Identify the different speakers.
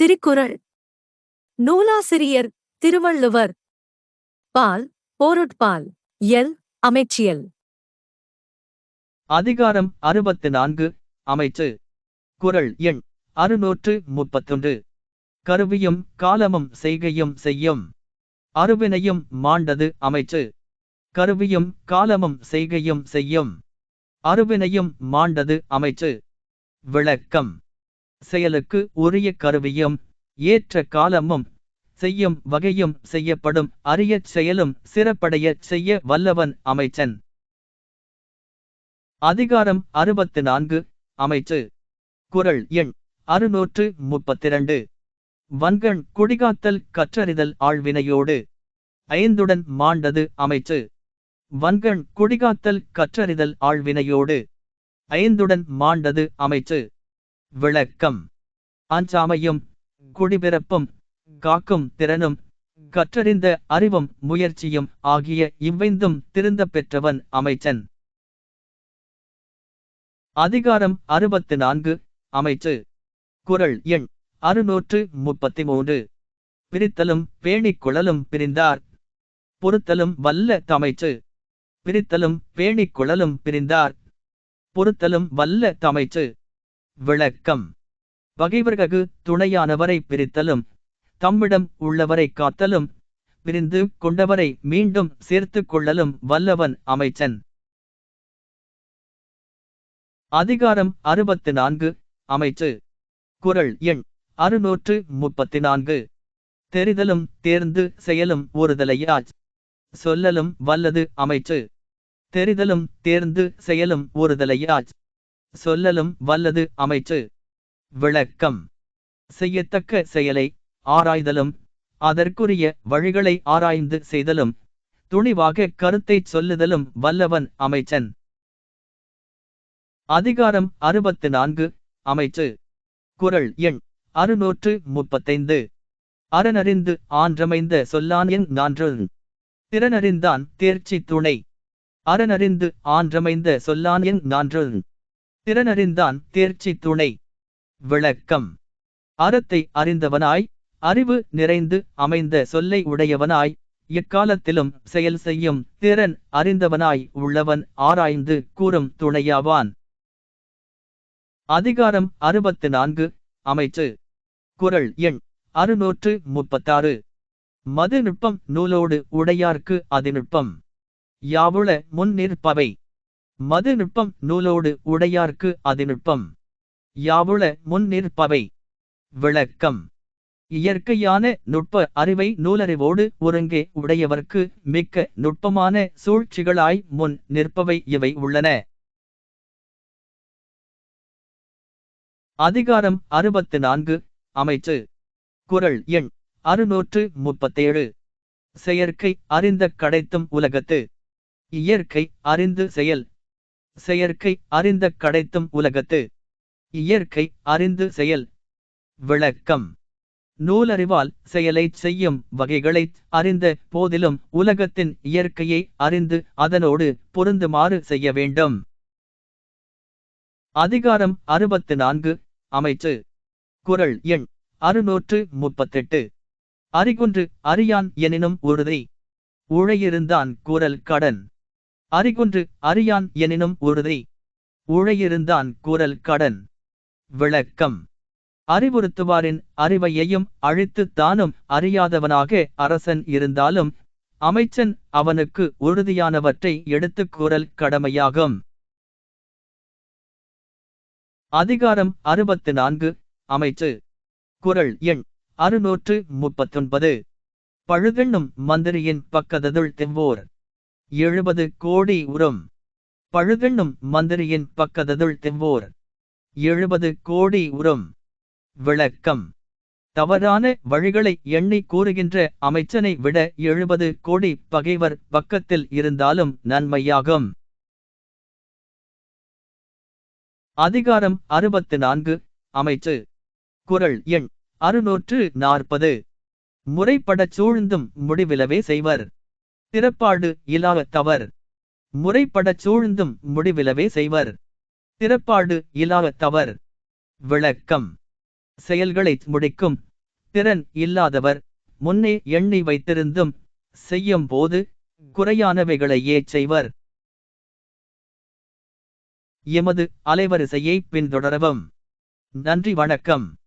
Speaker 1: திருக்குறள். நூலாசிரியர் திருவள்ளுவர். பால் போருட்பால் எல் அமைச்சியல்.
Speaker 2: அதிகாரம் அறுபத்து நான்கு அமைச்சு. குறள் எண் அறுநூற்று முப்பத்தொன்று. கருவியும் காலமும் செய்கையும் செய்யும். அருவினையும் மாண்டது அமைச்சு. கருவியும் காலமும் செய்கையும் செய்யும். அருவினையும் மாண்டது அமைச்சு. விளக்கம். செயலுக்கு உரிய கருவியும் ஏற்ற காலமும் செய்யும் வகையும் செய்யப்படும் அரியச் செயலும் சிறப்படையச் செய்ய வல்லவன் அமைச்சன். அதிகாரம் அறுபத்து நான்கு அமைச்சு. குறள் எண் அறுநூற்று முப்பத்திரண்டு. வன்கண் குடிகாத்தல் கற்றறிதல் ஆழ்வினையோடு. ஐந்துடன் மாண்டது அமைச்சு. வன்கண் குடிகாத்தல் கற்றறிதல் ஆழ்வினையோடு. ஐந்துடன் மாண்டது அமைச்சு. விளக்கம். அஞ்சாமையும் குடிபிறப்பும் காக்கும் திறனும் கற்றறிந்த அறிவும் முயற்சியும் ஆகிய இவ்வைந்தும் திருந்தப் பெற்றவன் அமைச்சன். அதிகாரம் அறுபத்து நான்கு அமைச்சு. குறள் எண் அறுநூற்று முப்பத்தி மூன்று பிரித்தலும் பேணிக் குழலும் பிரிந்தார். பொறுத்தலும் வல்ல தமைச்சு. பிரித்தலும் பேணிக் குழலும் பிரிந்தார். பொறுத்தலும் வல்ல தமைச்சு. விளக்கம். பகைவர்ககு துணையானவரை பிரித்தலும் தம்மிடம் உள்ளவரை காத்தலும் பிரிந்து கொண்டவரை மீண்டும் சேர்த்துக் கொள்ளலும் வல்லவன் அமைச்சன். அதிகாரம் அறுபத்து நான்கு அமைச்சு. குறள் எண் அறுநூற்று முப்பத்தி நான்கு தெரிதலும் தேர்ந்து செயலும் ஒருதலையாச். சொல்லலும் வல்லது அமைச்சு. தெரிதலும் தேர்ந்து செயலும் ஒருதலையாச். சொல்லலும் வல்லது அமைச்சு. விளக்கம். செய்யத்தக்க செயலை ஆராய்தலும் அதற்குரிய வழிகளை ஆராய்ந்து செய்தலும் துணிவாக கருத்தைச் சொல்லுதலும் வல்லவன் அமைச்சன். அதிகாரம் அறுபத்து நான்கு அமைச்சு. குறள் எண் அறுநூற்று முப்பத்தைந்து. அறனறிந்து ஆன்றமைந்த சொல்லான் என் நான்று திறனறிந்தான் தேர்ச்சி துணை. அறனறிந்து ஆன்றமைந்த சொல்லான் என் நான்று திறனறிந்தான் தேர்ச்சி துணை. விளக்கம். அறத்தை அறிந்தவனாய் அறிவு நிறைந்து அமைந்த சொல்லை உடையவனாய் எக்காலத்திலும் செயல் செய்யும் திறன் அறிந்தவனாய் உள்ளவன் ஆராய்ந்து கூறும் துணையாவான். அதிகாரம் அறுபத்து நான்கு அமைச்சு. குறள் எண் அறுநூற்று முப்பத்தாறு. மது நுட்பம் நூலோடு உடையார்க்கு அதிநுட்பம் யாவுள முன் நிற்பவை மது நுட்பம் நூலோடு உடையார்க்கு அதிநுட்பம் யாவுள முன் நிற்பவை விளக்கம். இயற்கையான நுட்ப அறிவை நூலறிவோடு ஒருங்கே உடையவர்க்கு மிக்க நுட்பமான சூழ்ச்சிகளாய் முன் நிற்பவை இவை உள்ளன. அதிகாரம் அறுபத்து நான்கு அமைச்சு. குறள் எண் அறுநூற்று முப்பத்தேழு. செயற்கை அறிந்த கடைத்தும் உலகத்து. இயற்கை அறிந்து செயல் செயற்கை அறிந்த கடைத்தும் உலகத்து. இயற்கை அறிந்து செயல். விளக்கம். நூலறிவால் செயலைச் செய்யும் வகைகளை அறிந்த போதிலும் உலகத்தின் இயற்கையை அறிந்து அதனோடு பொருந்துமாறு செய்ய வேண்டும். அதிகாரம் அறுபத்து நான்கு அமைச்சு. குரல் எண் அறுநூற்று முப்பத்தெட்டு. அறிகுன்று அறியான் எனினும் உறுதி. உழையிருந்தான் குரல் கடன். அறிகுன்று அறியான் எனினும் உறுதி. உழையிருந்தான் கூறல் கடன். விளக்கம். அறிவுறுத்துவாரின் அறிவையையும் அழித்து தானும் அறியாதவனாக அரசன் இருந்தாலும் அமைச்சன் அவனுக்கு உறுதியானவற்றை எடுத்துக் கூறல் கடமையாகும். அதிகாரம் அறுபத்து நான்கு அமைச்சு. குரல் எண் அறுநூற்று முப்பத்தொன்பது. பழுதெண்ணும் மந்திரியின் பக்கததுள் தெவ்வோர் எழுபது கோடி உரம். பழுதெண்ணும் மந்திரியின் பக்கததுள் தெவ்வோர். எழுபது கோடி உரம். விளக்கம். தவறான வழிகளை எண்ணி கூறுகின்ற அமைச்சனை விட எழுபது கோடி பகைவர் பக்கத்தில் இருந்தாலும் நன்மையாகும். அதிகாரம் அறுபத்து நான்கு. அமைச்சு. குறள் எண் அறுநூற்று நாற்பது. முறைப்படச் சூழ்ந்தும் முடிவிலவே செய்வர். திறப்பாடு இலாவ தவர் முறைப்படச் சூழ்ந்தும் முடிவிலவே செய்வர். திறப்பாடு இலாக தவர் விளக்கம். செயல்களை முடிக்கும். திறன் இல்லாதவர் முன்னே எண்ணி வைத்திருந்தும் செய்யும் போது குறையானவைகளையே செய்வர்? எமது அலைவரிசையை பின்தொடரவும். நன்றி வணக்கம்.